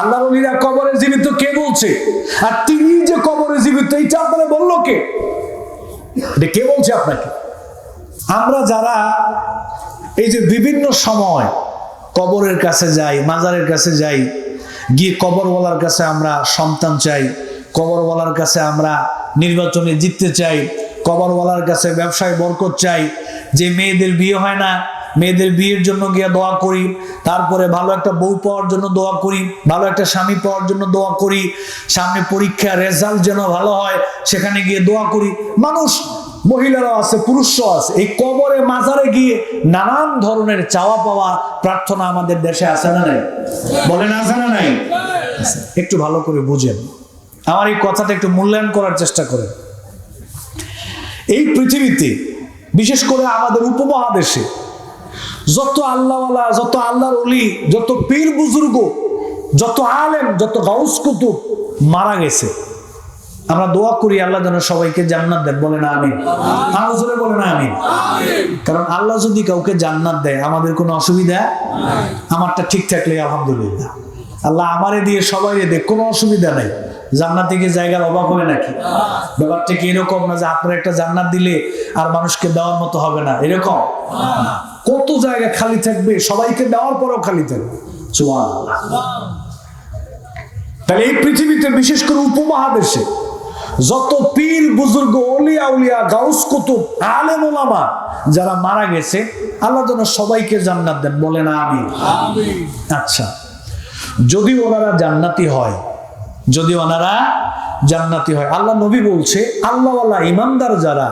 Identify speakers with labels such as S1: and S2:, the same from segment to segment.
S1: আল্লাহ অলিরা কবরে জীবিত কে বলছে? আর তিনি যে কবরে জীবিত এইটা আপনারা বলল কে? কে বলছে আপনাকে? আমরা যারা এই যে বিভিন্ন সময় কবরের কাছে যাই, মাজারের কাছে যাই, গিয়ে কবরওয়ালার কাছে আমরা সন্তান চাই, কবরওয়ালার কাছে আমরা নির্বাচনে জিততে চাই, কবরওয়ালার কাছে ব্যবসায় বরকত চাই, যে মেয়েদের বিয়ে হয় না মেয়েদের বিয়ের জন্য গিয়ে দোয়া করি, তারপরে ভালো একটা বউ পাওয়ার জন্য দোয়া করি, ভালো একটা স্বামী পাওয়ার জন্য দোয়া করি, সামনে পরীক্ষা, রেজাল্ট যেন ভালো হয়, সেখানে গিয়ে দোয়া করি। মানুষ মহিলারাও আছে, পুরুষও আছে, এই কবরে, মাজারে গিয়ে নানান ধরনের চাওয়া পাওয়া প্রার্থনা আমাদের দেশে আছে না নাই? বলেন আছে না নাই? একটু ভালো করে বুঝেন। আমার এই কথাটা একটু মূল্যায়ন করার চেষ্টা করেন। এই পৃথিবীতে, বিশেষ করে আমাদের উপমহাদেশে যত আল্লাহওয়ালা, যত আল্লাহর অলি যত পীর বুজুর্গ, যত আলেম, যত গাউস কুতুব মারা গেছে। আমরা দোয়া করি আল্লাহ যেন সবাইকে জান্নাত দেন। বলে না আমি আরও বলে না আমি কারণ আল্লাহ যদি কাউকে জান্নাত দেয়, আমাদের কোনো অসুবিধা? আমারটা ঠিক থাকলে আলহামদুলিল্লাহ। আল্লাহ আমারে দিয়ে সবাই দেয় কোনো অসুবিধা নাই। জান্নাত থেকে জায়গার অভাব হবে নাকি? ব্যাপারটা কি এরকম না যে আপনার একটা জান্নাত দিলে আর মানুষকে দেওয়ার মতো হবে না? এরকম? কত জায়গা খালি থাকবে? সবাইকে দেওয়ার পরেও খালি থাকবে। তাহলে এই পৃথিবীতে বিশেষ করে উপমহাদেশে যত পীর বুজুর্গ অলিয়া উলিয়া গাউস কুতুব আলেম ওলামা যারা মারা গেছে আল্লাহ যেন সবাইকে জান্নাত দেন। বলে না আমি আচ্ছা যদি ওনারা জান্নাতি হয় যদি ওনারা জান্নাতি হয় আল্লাহ নবী বলছে, আল্লাহওয়ালা ইমানদার যারা,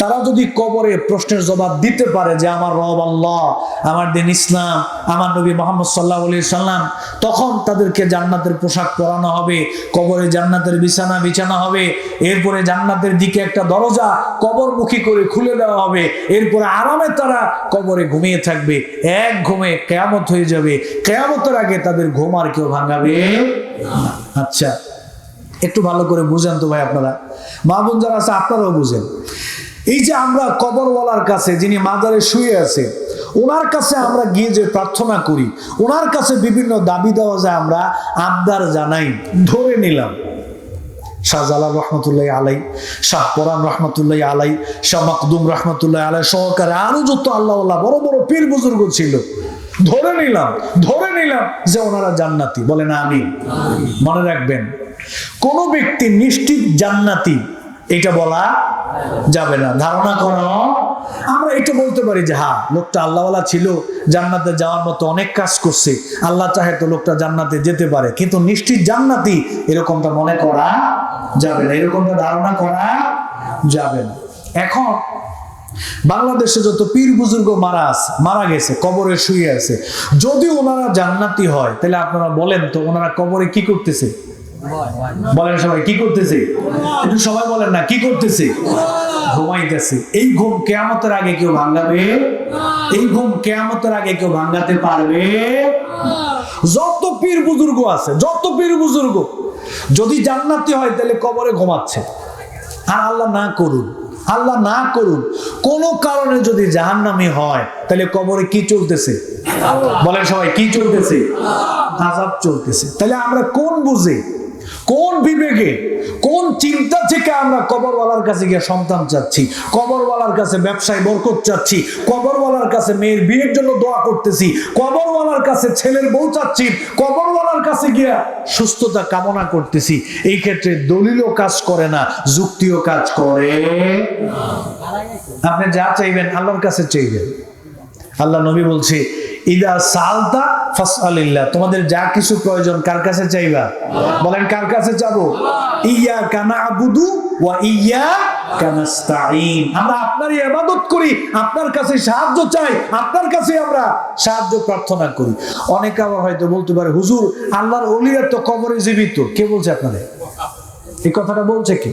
S1: তারা যদি কবরে প্রশ্নের জবাব দিতে পারে যে আমার রব আল্লাহ, আমার দিন ইসলাম, আমার নবী মোহাম্মদ সাল্লাহ আলি সাল্লাম, তখন তাদেরকে জান্নাতের পোশাক পরানো হবে, কবরে জান্নাতের বিছানা বিছানা হবে, এরপরে জান্নাতের দিকে একটা দরজা কবরমুখী করে খুলে দেওয়া হবে, এরপরে আরামে তারা কবরে ঘুমিয়ে থাকবে, এক ঘুমে কেয়ামত হয়ে যাবে, কেয়ামতের আগে তাদের ঘুম আর কেউ ভাঙাবে না। আচ্ছা একটু ভালো করে বুঝেন তো ভাই আপনারা। মা বোন যারা আছে, আপনারাও বুঝেন। এই যে আমরা কবরওয়ালার কাছে, যিনি মাজারে শুয়ে আছে, ওনার কাছে আমরা গিয়ে যে প্রার্থনা করি, ওনার কাছে বিভিন্ন দাবি দেওয়া যায়, আমরা আবদার জানাই। ধরে নিলাম শাহজালাল রহমতুল্লাহ আলাই শাহ পরান রহমতুল্লাহ আলাই শাহ মকদুম রহমতুল্লাহ আলাই সহকারে আরও যত আল্লাহ বড় বড় পীর বুজুর্গ ছিল ধরে নিলাম ধরে নিলাম যে ওনারা জান্নাতি। বলে না আমি মনে রাখবেন, কোন ব্যক্তি নিশ্চিত জান্নাতি, এটা বলা যাবে না। ধারণা করো। আমরা এটা বলতে পারি যে হ্যাঁ লোকটা আল্লাহওয়ালা ছিল, জান্নাতে যাওয়ার মতো অনেক কাজ করছে। আল্লাহ চাহে তো লোকটা জান্নাতে যেতে পারে। কিন্তু নিশ্চিত জান্নাতি, এরকমটা মনে করা যাবে না। এরকমটা ধারণা করা যাবে না। এখন বাংলাদেশে যত পীর বুজুর্গ মারা আছে, মারা গেছে, কবরে শুয়ে আছে, যদি ওনারা জান্নাতি হয়, তাহলে আপনারা বলেন তো ওনারা কবরে কি করতেছে? বলেন সবাই, কি করতেছে? একটু সবাই বলেন না, কি করতেছে? ঘুমাইতেছে। এই ঘুম কেয়ামতের আগে কেউ ভাঙাবে? এই ঘুম কেয়ামতের আগে কেউ ভাঙাতে পারবে? যত পীর বুজুর্গ আছে, যত পীর বুজুর্গ, যদি জান্নাতি হয়, তাহলে কবরে ঘুমাচ্ছে। আর আল্লাহ না করুন, আল্লাহ না করুন কোনো কারণে যদি জাহান্নামি হয়, তাহলে কবরে কি চলতেছে? বলেন সবাই, কি চলতেছে? আজাব চলতেছে। তাহলে আমরা কোন বুঝে? কোন বিবেকে? কোন চিন্তা থেকে আমরা কবরওয়ালার কাছে গিয়ে সন্তান চাচ্ছি? কবরওয়ালার কাছে ব্যবসায় বরকত চাচ্ছি? কবরওয়ালার কাছে মেয়ের বিয়ের জন্য দোয়া করতেছি? কবরওয়ালার কাছে ছেলের বউ চাচ্ছি? কবরওয়ালার কাছে গিয়া সুস্থতা কামনা করতেছি। এই ক্ষেত্রে দলিলও কাজ করে না, যুক্তিও কাজ করে। আপনি যা চাইবেন আল্লাহর কাছে চাইবেন। আল্লাহ নবী বলছে, ইদা সালতা ফাসআলিল্লাহ। তোমাদের যা কিছু প্রয়োজন, কার কাছে চাইবা? বলেন, কার কাছে চাবো? ইয়া কানা আবুদু ওয়া ইয়া আমরা আপনারই ইবাদত করি, আপনার কাছে সাহায্য চাই, আপনার কাছে আমরা সাহায্য প্রার্থনা করি। অনেকে আবার হয়তো বলতে পারে, হুজুর, আল্লাহর তো কবরে জীবিত। কে বলছে আপনাদের? এই কথাটা বলছে কে?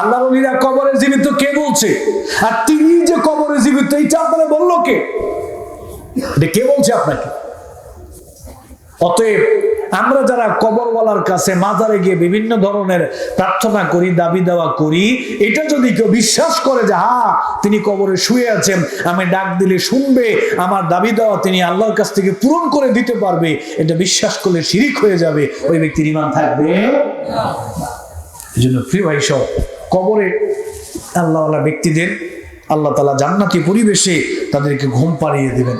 S1: আল্লাহ অলিরা কবরে জীবিত, কে বলছে? আর তিনি যে কবরে জীবিত, এইটা আপনারা বলল কে? কে বলছে আপনাকে? অতএব আমরা যারা কবরওয়ালার কাছে মাজারে গিয়ে বিভিন্ন ধরনের প্রার্থনা করি, দাবি দেওয়া করি, এটা যদি কেউ বিশ্বাস করে যে, হা, তিনি কবরে শুয়ে আছেন, আমি ডাক দিলে শুনবে, আমার দাবি দেওয়া তিনি আল্লাহর কাছ থেকে পূরণ করে দিতে পারবে, এটা বিশ্বাস করলে শিরিক হয়ে যাবে, ওই ব্যক্তির ইমান থাকবে এই জন্য প্রিয় ভাই সব, কবরে আল্লাহওয়ালা ব্যক্তিদের, আল্লাহ তালা জান্নাতি পরিবেশে তাদেরকে ঘুম পাড়িয়ে দেবেন।